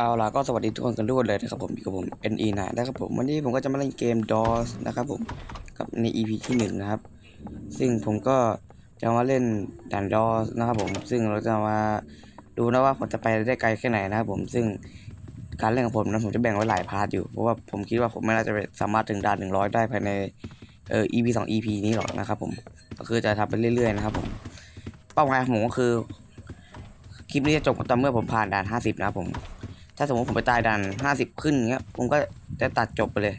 เอาล่ะก็สวัสดีทุกคนกันด้วยเลยนะครับผมอยู่กับผม NE นะนะครับผมวันนี้ผมก็จะมาเล่นเกม DOS นะครับผมกับใน EP ที่หนึ่งนะครับ ซึ่งผมก็จะมาเล่นด่าน DOS นะครับผมซึ่งเราจะมาดูนะว่าผมจะไปได้ไกลแค่ไหนนะครับผมซึ่งการเล่นของผมนั้นผมจะแบ่งไว้หลายพาร์ทอยู่เพราะว่าผมคิดว่าผมไม่น่าจะสามารถถึงด่านหนึ่งร้อยได้ภายในเอ่อ EP สอง EP นี้หรอกนะครับผมก็คือจะทำไปเรื่อยๆนะครับผมเป้าหมายของผมก็คือคลิปนี้จะจบตอนเมื่อผมผ่านด่าน 50 นะครับผม ถ้าสมมติผมไปตายด่าน50ขึ้นเงี้ยผมก็จะตัดจบไปเลย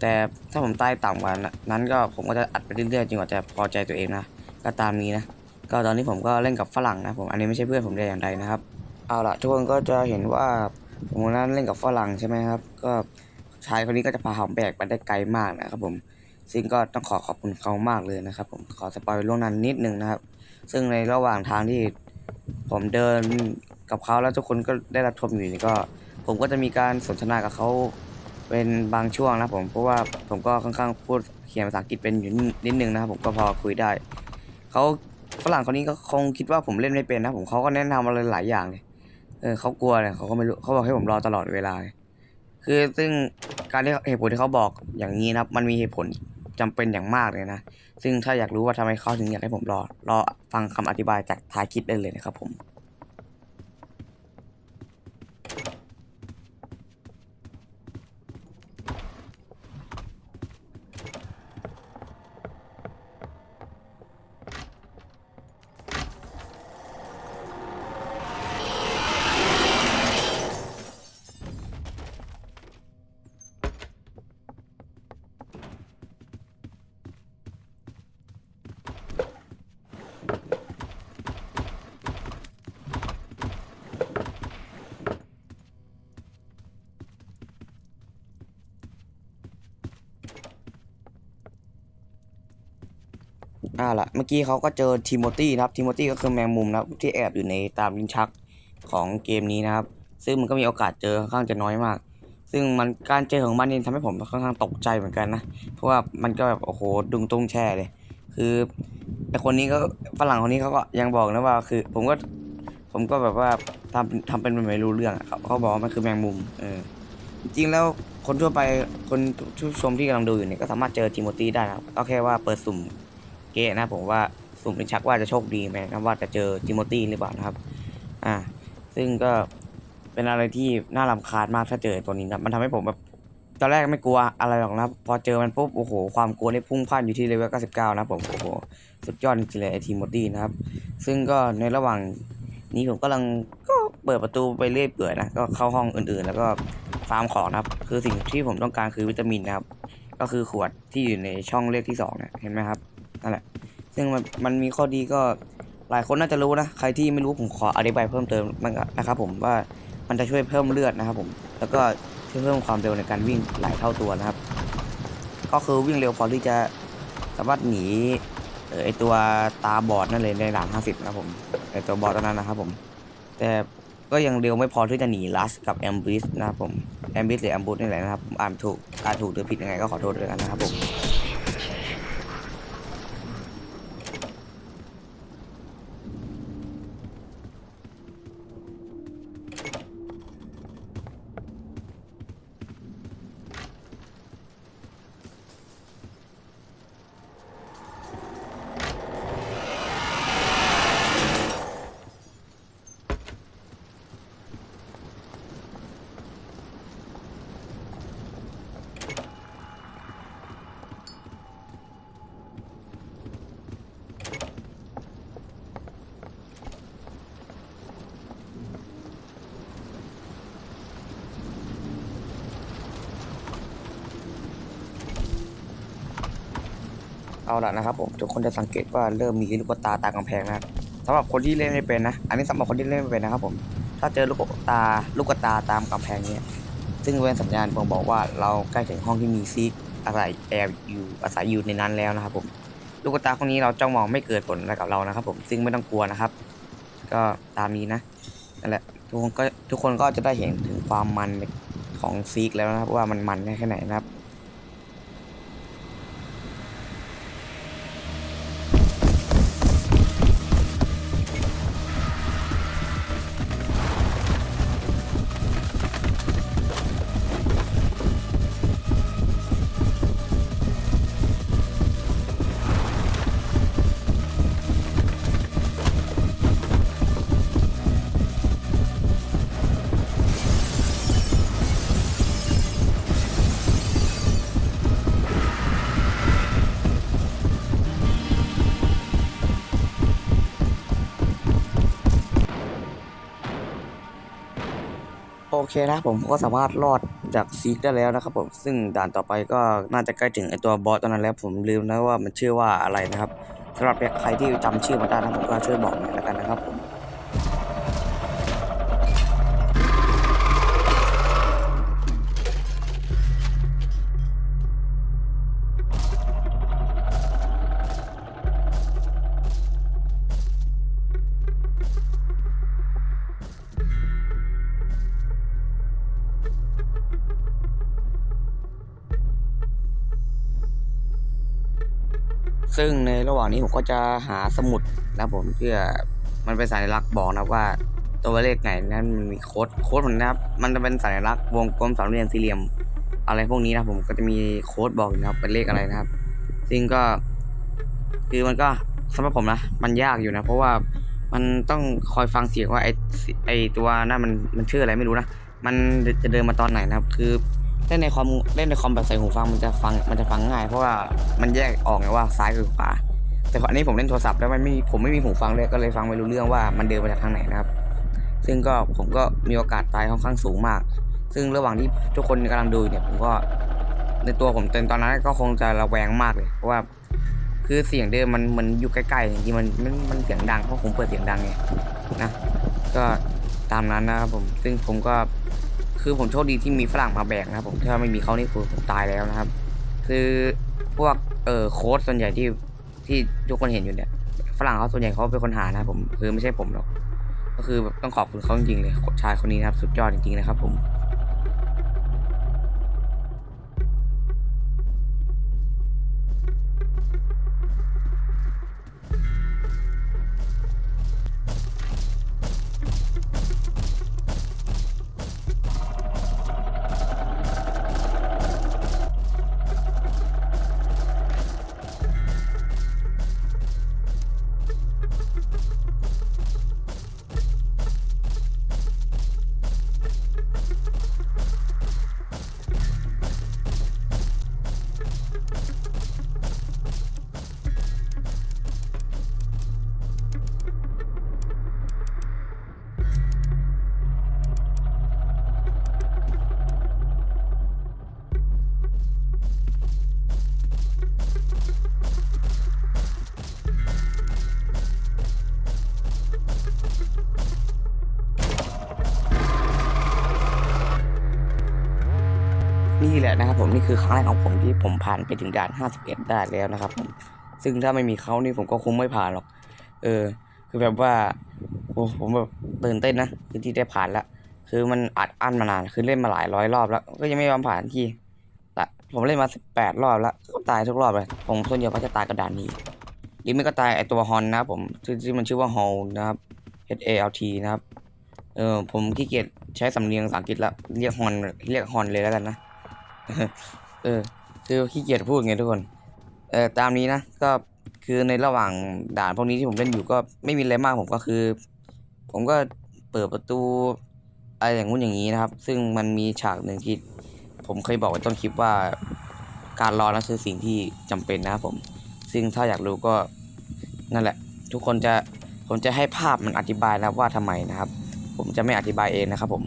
แต่ถ้าผมตายต่ำกว่านั้นก็ผมก็จะอัดไปเรื่อยๆจนกว่าจะพอใจตัวเองนะก็ตามนี้นะก็ตอนนี้ผมก็เล่นกับฝรั่งนะผมอันนี้ไม่ใช่เพื่อนผมได้อย่างใดนะครับเอาล่ะทุกคนก็จะเห็นว่าผมนั้นเล่นกับฝรั่งใช่ไหมครับ ก็ชายคนนี้ก็จะพาผมแบกไปได้ไกลมากนะครับผมซึ่งก็ต้องขอขอบคุณเขามากเลยนะครับ ผมขอสปอยล่วงนั้นนิดนึงนะครับ ซึ่งในระหว่างทางที่ผมเดิน กับเขาแล้วทุกคนก็ได้รับชมอยู่นี่ก็ ผมก็จะมีการสนทนากับเขาเป็นบางช่วงนะผมเพราะว่าผมก็ค่อนข้างพูดเขียนภาษาอังกฤษเป็นอยู่นิดนึงนะครับผมก็พอคุยได้เขาฝรั่งคนนี้ก็คงคิดว่าผมเล่นไม่เป็นนะผมเขาก็แนะนำอะไรหลายอย่างเลยเออเขากลัวเลยเขาก็ไม่รู้เขาบอกให้ผมรอตลอดเวลา คือซึ่งการที่เหตุผลที่เขาบอกอย่างนี้นะครับ มันมีเหตุผลจำเป็นอย่างมากเลยนะ ซึ่งถ้าอยากรู้ว่าทำไมเขาถึงอยากให้ผมรอ รอฟังคำอธิบายจากท้ายคลิปได้เลยนะครับผม อ่าล่ะเมื่อกี้เขาก็เจอทิโมตี้นะครับทิโมตี้ก็คือแมงมุมนะครับที่แอบอยู่ในตามลิ้นชักของเกมนี้นะครับ ซึ่งมันก็มีโอกาสเจอค่อนข้างจะน้อยมาก ซึ่งมันการเจอของมันนี่ทำให้ผมค่อนข้างตกใจเหมือนกันนะเพราะว่ามันก็แบบโอ้โหดุงตุ้งแช่เลย คือไอคนนี้ก็ฝรั่งคนนี้เขาก็ยังบอกนะว่าคือ ผมก็ผมก็แบบว่าทำทำเป็นไม่รู้เรื่องอะเขาเขาบอกว่ามันคือแมงมุมเออจริงแล้วคนทั่วไปคนผู้ชมที่กำลังดูอยู่เนี่ยก็สามารถเจอทิโมตี้ได้นะครับก็แค่ว่าเปิดสุ่ม กะนะผมว่าสุ่มเป็นชักว่าจะโชคดีไหมนะว่าจะเจอจิโมตี้หรือเปล่านะครับ อ่า ซึ่งก็เป็นอะไรที่น่ารำคาญมากถ้าเจอตัวนี้นะมันทำให้ผมแบบตอนแรกไม่กลัวอะไรหรอกนะครับพอเจอมันปุ๊บโอ้โหความกลัวนี่พุ่งพ่านอยู่ที่เลเวล99 นะผมโอ้โหสุดยอดจริงเลยไอทีโมตี้นะครับ ซึ่งก็ในระหว่างนี้ผมกำลังก็เปิดประตูไปเรื่อยเปื่อยนะก็เข้าห้องอื่นๆ แล้วก็ฟาร์มของนะครับ คือสิ่งที่ผมต้องการคือวิตามินนะครับ ก็คือขวดที่อยู่ในช่องเลขที่สองเนี่ยเห็นไหมครับ นั่นแหละ ซึ่งมันมันมีข้อดีก็หลายคนน่าจะรู้นะ ใครที่ไม่รู้ผมขออธิบายเพิ่มเติมนก็นะครับผมว่ามันจะช่วยเพิ่มเลือดนะครับผม แล้วก็ช่วยเพิ่มความเร็วในการวิ่งหลายเท่าตัวนะครับ ก็คือวิ่งเร็วพอที่จะสามารถหนีไอตัวตาบอดนั่นเลยในหลัง50นะครับผมไอตัวบอดตัวนั้นนะครับผม แต่ก็ยังเร็วไม่พอที่จะหนีลัสกับแอมบิสนะครับผมแอมบิสหรือแอมบูสนี่แหละนะครับอ่านถูกอ่านถูกหรือผิดยังไงก็ขอโทษด้วยกันนะครับผม เอาละนะครับผมทุกคนจะสังเกตว่าเริ่มมีลูกตาตามกำแพงนะสำหรับคนที่เล่นไม่เป็นนะ อันนี้สำหรับคนที่เล่นไม่เป็นนะครับผม ถ้าเจอลูกตาลูกตาตามกำแพงเนี้ยซึ่งเป็นสัญญาณบ่งบอกว่าเราใกล้ถึงห้องที่มีซีกอะไรแอบอยู่อาศัยอยู่ในนั้นแล้วนะครับผม ลูกตาพวกนี้เราจ้องมองไม่เกิดผลอะไรกับเรานะครับ ผมซึ่งไม่ต้องกลัวนะครับ ก็ตามนี้นะนั่นแหละทุกคนก็ทุกคนก็จะได้เห็นถึงความมันของซีกแล้วนะครับว่ามันมันแค่ไหนนะครับ เคนะผมก็สามารถรอดจากซีกได้แล้วนะครับผมซึ่งด่านต่อไปก็น่าจะใกล้ถึงไอตัวบอสตอนนั้นแล้วผมลืมนะว่ามันชื่อว่าอะไรนะครับสำหรับใครที่จำชื่อมาได้นะผมก็ช่วยบอกหน่อยแล้วกันนะครับผม ซึ่งในระหว่างนี้ผมก็จะหาสมุดนะผมเพื่อมันเป็นสัญลักษณ์บอกนะว่าตัวเลขไหนนั้นมันมีโค้ดโค้ดผมนะครับมันจะเป็นสัญลักษณ์วงกลมสามเหลี่ยมสี่เหลี่ยม อะไรพวกนี้นะผมก็จะมีโค้ดบอกนะครับเป็นเลขอะไรนะครับ ซึ่งก็คือมันก็สำหรับผมนะมันยากอยู่นะ เพราะว่ามันต้องคอยฟังเสียงว่าไอไอตัวนั่นมันมันชื่ออะไรไม่รู้นะมันจะเดินมาตอนไหนนะครับ คือ เล่นในคอมเล่นในคอมแบบใส่หูฟังมันจะฟังมันจะฟังง่าย เพราะว่ามันแยกออกไงว่าซ้ายกับขวาแต่อันนี้ผมเล่นโทรศัพท์แล้วมันไม่ผมไม่มีหูฟังเลยก็เลยฟังไม่รู้เรื่องว่ามันเดินมาจากทางไหนนะครับ ซึ่งก็ผมก็มีโอกาสตายค่อนข้างสูงมาก ซึ่งระหว่างที่ทุกคนกำลังดูเนี่ยผมก็ในตัวผมตอนนั้นก็คงจะระแวงมากเลยเพราะว่าคือเสียงเดิมมันมันอยู่ใกล้ๆจริงๆมันมันมันเสียงดังเพราะผมเปิดเสียงดังไงนะก็ตามนั้นนะครับผมซึ่งผมก็ คือผมโชคดีที่มีฝรั่งมาแบกนะครับผมถ้าไม่มีเขานี่คือผมตายแล้วนะครับ คือพวกเอ่อโค้ดส่วนใหญ่ที่ที่ทุกคนเห็นอยู่เนี่ยฝรั่งเขาส่วนใหญ่เขาเป็นคนหานะผมคือไม่ใช่ผมหรอกก็คือแบบต้องขอบคุณเขาจริงๆเลยชายคนนี้นะครับ สุดยอดจริงๆนะครับผม ละนะครับผมนี่คือครั้งแรกของผมที่ผมผ่านไปถึงด่าน 51 ได้แล้วนะครับผมซึ่งถ้าไม่มีเขานี่ผมก็คงไม่ผ่านหรอก เออ คือแบบว่าโอ้ผมแบบตื่นเต้นนะคือที่ได้ผ่านแล้วคือมันอัดอั้นมานานคือเล่นมาหลายร้อยรอบแล้ว ก็ยังไม่ยอมผ่านที่แต่ผมเล่นมา18รอบแล้วก็ตายทุกรอบเลยผมส่วนใหญ่ก็จะตายกระดานนี้หรือไม่ก็ตายไอตัวฮอนนะผมที่ที่มันชื่อว่าฮอลนะครับ H A L T นะครับเออผมขี้เกียจใช้สำเนียงภาษาอังกฤษแล้วเรียกฮอนเรียกฮอนเลยแล้วกันนะ เออคือขี้เกียจพูดไงทุกคน เออตามนี้นะก็คือในระหว่างด่านพวกนี้ที่ผมเล่นอยู่ก็ไม่มีอะไรมากผมก็คือ ผมก็เปิดประตูอะไรอย่างงู้นอย่างนี้นะครับ ซึ่งมันมีฉากหนึ่งที่ผมเคยบอกไว้ต้นคลิปว่า การรอนั่นคือสิ่งที่จำเป็นนะครับผม ซึ่งถ้าอยากรู้ก็นั่นแหละ ทุกคนจะผมจะให้ภาพมันอธิบายนะว่าทำไมนะครับ ผมจะไม่อธิบายเองนะครับผม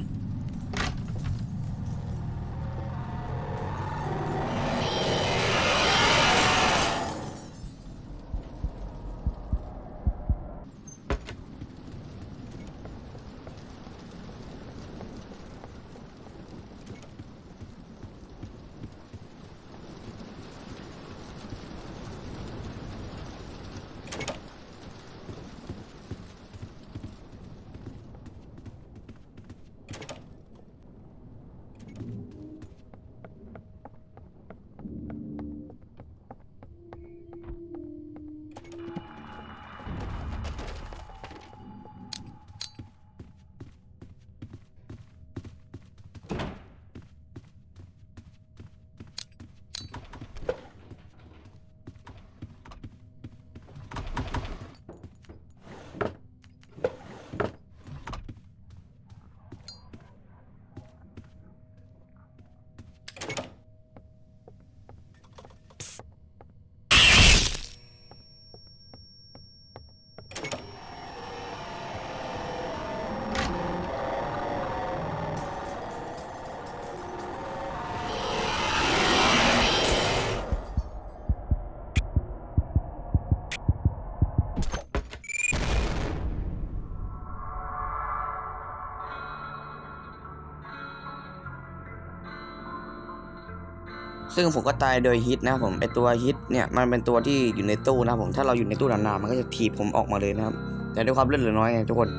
ซึ่งผมก็ตายโดยฮิตนะผมไอตัวฮิตเนี่ยมันเป็นตัวที่อยู่ในตู้นะผมถ้าเราอยู่ในตู้นานๆมันก็จะถีบผมออกมาเลยนะครับ แต่ด้วยความเลือดเหลือน้อยไงทุกคน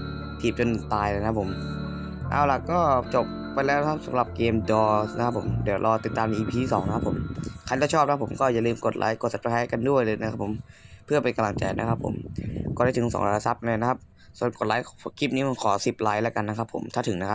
ถีบจนตายเลยนะผม เอาล่ะก็จบไปแล้วครับสำหรับเกม DOS นะครับผมเดี๋ยวรอติดตามใน EP ที่2นะครับผมใครถ้าชอบนะผมก็อย่าลืมกดไลค์กด subscribe กันด้วยเลยนะครับผมเพื่อเป็นกำลังใจนะครับผมก็ได้ถึง2ล้านซับเลยนะครับส่วนกดไลค์คลิปนี้ผมขอ 10ไลค์แล้วกันนะครับผมถ้าถึงนะครับ